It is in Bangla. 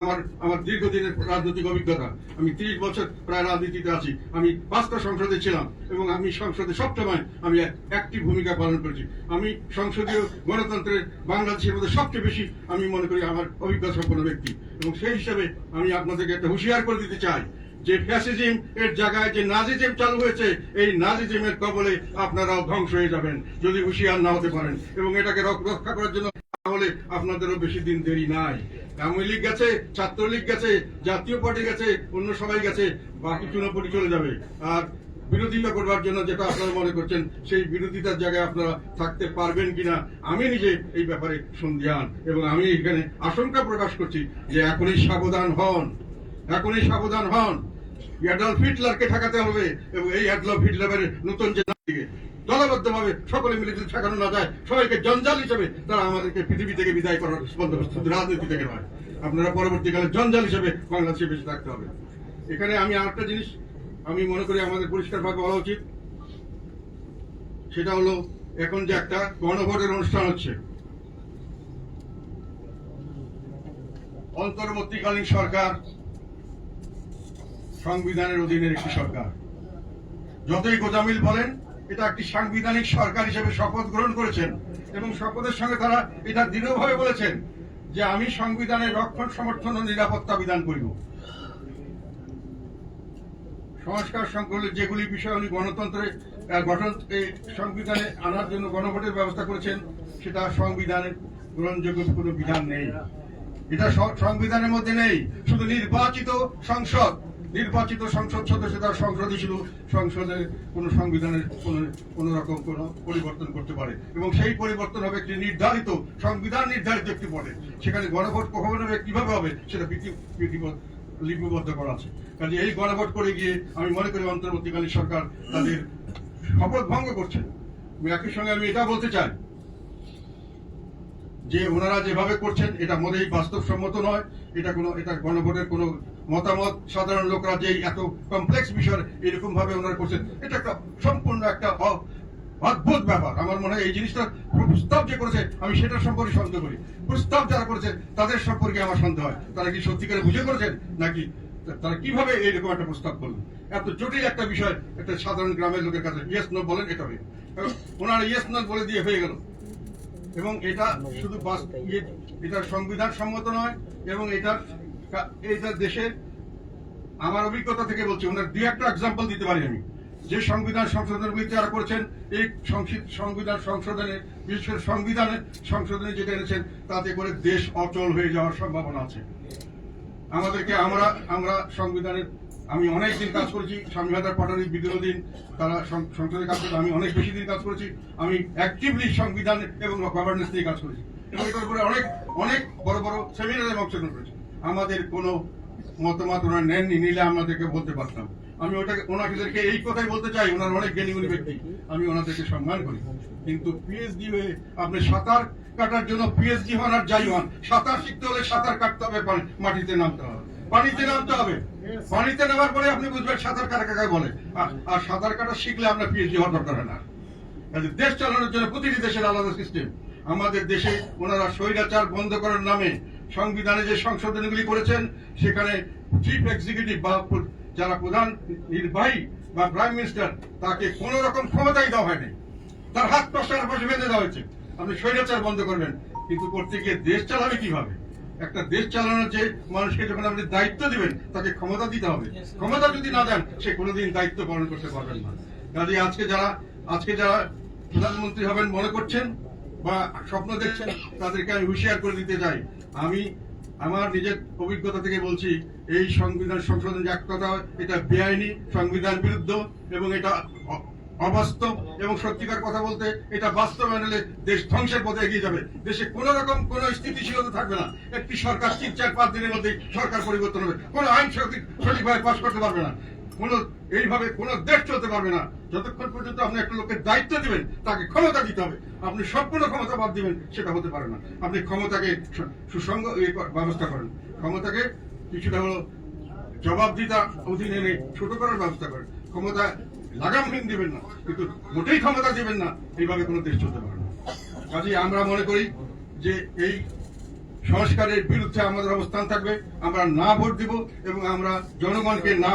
আমার আমার দীর্ঘদিনের রাজনৈতিক অভিজ্ঞতা। আমি তিরিশ বছর প্রায় রাজনীতিতে আছি। আমি পাঁচটা সংসদে ছিলাম এবং আমি সংসদে সবসময় আমি একটি ভূমিকা পালন করেছি। আমি সংসদীয় গণতন্ত্রের বাংলাদেশের মধ্যে সবচেয়ে বেশি আমি মনে করি আমার অভিজ্ঞতা সম্পন্ন ব্যক্তি। এবং সেই হিসাবে আমি আপনাদেরকে একটা হুঁশিয়ার করে দিতে চাই যে ফ্যাসিজম এর জায়গায় যে নাজিজম চালু হয়েছে, এই নাজিজমের কবলে আপনারাও ধ্বংস হয়ে যাবেন, যদি হুঁশিয়ার না হতে পারেন। এবং এটাকে রক- রক্ষা করার জন্য তাহলে আপনাদেরও বেশি দিন দেরি নাই। আওয়ামী লীগ গেছে, ছাত্রলীগ গেছে, জাতীয় পার্টি গেছে, অন্য সবাই গেছে, বাকি চুনাপুটি চলে যাবে। আর বিরোধিতা করবার জন্য যেটা আপনারা মনে করছেন, সেই বিরোধিতার জায়গায় আপনারা থাকতে পারবেন কিনা, আমি নিজে এই ব্যাপারে সন্ধিয়ান এবং আমি এখানে আশঙ্কা প্রকাশ করছি যে এখনই সাবধান হন। এখনই সাবধান হন। অ্যাডলফ হিটলারকে ঠেকাতে হবে, এবং এই অ্যাডলফ হিটলারের নতুন যে দলবদ্ধভাবে সকলে মিলে যদি ঠেকানো না যায়, সবাইকে জঞ্জাল হিসেবে তারা আমাদেরকে পৃথিবী থেকে বিদায় করার বন্দোবস্ত রাজনীতি থেকে নয় আপনারা পরবর্তীকালে জঞ্জাল হিসেবে বাংলাদেশে বেঁচে থাকতে হবে। এখানে আমি আরেকটা জিনিস আমি মনে করি আমাদের পরিষ্কারভাবে বলা উচিত। সেটা হলো, এখন যে একটা গণভোটের অনুষ্ঠান হচ্ছে। অন্তর্বর্তীকালীন সরকার সংবিধানের অধীনের একটি সরকার। যতই গোজামিল বলেন এটা একটি সাংবিধানিক সরকার হিসেবে শপথ গ্রহণ করেছেন এবং শপথের সঙ্গে তারা এটা দৃঢ়ভাবে বলেছেন যে আমি সংবিধানের রক্ষণ, সমর্থন ও নিরাপত্তা বিধান করিব। সংস্কার সংকলে যেগুলি বিষয় উনি গণতন্ত্রে গঠন সংবিধানে আনার জন্য গণভোটের ব্যবস্থা করেছেন, সেটা সংবিধানের গ্রহণযোগ্য কোনো বিধান নেই। এটা সংবিধানের মধ্যে নেই, শুধু নির্বাচিত সংসদ। নির্বাচিত সংসদ সদস্য তার সংসদই শুধু সংসদে কোন সংবিধানের কোন রকম কোন পরিবর্তন করতে পারে। এবং সেই পরিবর্তন হবে একটি নির্ধারিত, সংবিধান নির্ধারিত একটি পদে। সেখানে গণভোট কখন হবে, কীভাবে হবে, সেটা লিপিবদ্ধ করা আছে। কাজে এই গণভোট করে গিয়ে আমি মনে করি অন্তর্বর্তীকালীন সরকার তাদের শপথ ভঙ্গ করছে। একই সঙ্গে আমি এটা বলতে চাই যে ওনারা যেভাবে করছেন, এটা মোটেই বাস্তবসম্মত নয়। এটা কোনো এটা গণভোটের কোনো মতামত। সাধারণ লোকরা যে এত কমপ্লেক্স বিষয় এরকম ভাবে ওনারা করছেন, এটা একটা সম্পূর্ণ একটা অদ্ভুত ব্যাপার। আমার মনে হয় এই জিনিসটা প্রস্তাব যে করেছে, আমি সেটার সম্পর্কে সন্দেহ করি। প্রস্তাব যারা করেছে, তাদের সম্পর্কে আমার সন্দেহ হয়। তারা কি সত্যিকারে বুঝে করেছেন, নাকি তারা কীভাবে এইরকম একটা প্রস্তাব করলেন? এত জটিল একটা বিষয়, একটা সাধারণ গ্রামের লোকের কাছে ইয়েস নো বলেন, এটা ওনারা ইয়েস নো বলে দিয়ে হয়ে গেল। এবং এটা শুধু ইয়ে- এটা সংবিধান সম্মত নয়, এবং এটা এটা দেশের আমার অভিজ্ঞতা থেকে বলছি, ওনার দুই একটা এক্সাম্পল দিতে পারি আমি। যে সংবিধান সংশোধনগুলি যারা করেছেন, এই সংবিধান সংশোধনে, বিশেষ করে সংবিধানে সংশোধনে যেটা এনেছেন, তাতে করে দেশ অচল হয়ে যাওয়ার সম্ভাবনা আছে। আমাদেরকে আমরা আমরা সংবিধানের আমি অনেক দিন কাজ করেছি, স্বামী হাজার পাটারি বিদ্রোহ দিন তারা সংসদে কাজ করেছে আমি অনেক বেশি দিন কাজ করেছি, আমি অ্যাক্টিভলি সংবিধান এবং গভর্নেন্স নিয়ে কাজ করেছি। এবং এটার উপরে অনেক অনেক বড় বড় সেমিনারে অংশগ্রহণ করেছি আমাদের কোনো মতামত ওনার নেননি, নিলে আমাদেরকে বলতে পারতাম। আমি ওটাকে ওনাদেরকে এই কথাই বলতে চাই, ওনার অনেক জ্ঞানীগুণী ব্যক্তি, আমি ওনাদেরকে সম্মান করি। কিন্তু পিএইচডি হয়ে আপনি সাঁতার কাটার জন্য পিএইচডি হন আর যাই হন, সাঁতার শিখতে হলে সাঁতার কাটতে হবে, মাটিতে নামতে হবে। পানিতে নামতে হবে। পানিতে নামার পরে আপনি বুঝবেন সাঁতার কাটা কাকায় বলে। আর- আর সাঁতার কাটা শিখলে আপনার পিএইচডি হওয়ার দরকার হয় না। দেশ চালানোর জন্য প্রতিটি দেশের আলাদা সিস্টেম আমাদের দেশে ওনারা স্বৈরাচার বন্ধ করার নামে সংবিধানে যে সংশোধনীগুলি করেছেন সেখানে চিফ এক্সিকিউটিভ বা যারা প্রধান নির্বাহী বা প্রাইম মিনিস্টার তাকে কোন রকম ক্ষমতাই দেওয়া হয়নি। তার হাত পাশে বেঁধে দেওয়া হয়েছে। আপনি স্বৈরাচার বন্ধ করবেন। কিন্তু করতে গিয়ে দেশ চালাবে কীভাবে? একটা দেশ চালানোর যে মানুষকে যখন আপনি দায়িত্ব দিবেন, তাকে ক্ষমতা দিতে হবে। ক্ষমতা যদি না দেন, সে কোনোদিন দায়িত্ব পালন করতে পারবেন না। কাজে আজকে যারা আজকে যারা প্রধানমন্ত্রী হবেন মনে করছেন বা স্বপ্ন দেখছেন, তাদেরকে আমি হুঁশিয়ার করে দিতে চাই। আমি আমার নিজের অভিজ্ঞতা থেকে বলছি, এই সংবিধান সংশোধন এক কথা, এটা বেআইনি সংবিধান বিরুদ্ধ এবং এটা অবাস্তব এবং সত্যিকার কথা বলতে এটা বাস্তবায়ন হলে দেশ ধ্বংসের পথে এগিয়ে যাবে। দেশে কোন রকম কোন স্থিতিশীলতা থাকবে না। একটি সরকার তিন, চার, পাঁচ দিনের মধ্যে সরকার পরিবর্তন হবে। কোন আইন সঠিক সঠিকভাবে পাশ করতে পারবে না। কোন এইভাবে কোন দেশ চলতে পারবে না। যতক্ষণ পর্যন্ত আপনি একটা লোকের দায়িত্ব দিবেন, তাকে ক্ষমতা দিতে হবে। আপনি সম্পূর্ণ ক্ষমতা বাদ দিবেন, সেটা হতে পারে না। আপনি ক্ষমতাকে সু- সুসংগ ইয়ে ব্যবস্থা করেন। ক্ষমতাকে কিছুটা হলো জবাবদিহিতা অধীনে এনে ছোট করার ব্যবস্থা করেন। ক্ষমতা লাগামহীন দিবেন না, কিন্তু মোটেই ক্ষমতা দেবেন না, এইভাবে কোনো দেশ চলতে পারে না। কাজে আমরা মনে করি যে এই সংস্কারের বিরুদ্ধে আমাদের অবস্থান থাকবে, আমরা না ভোট দিব এবং আমরা জনগণকে না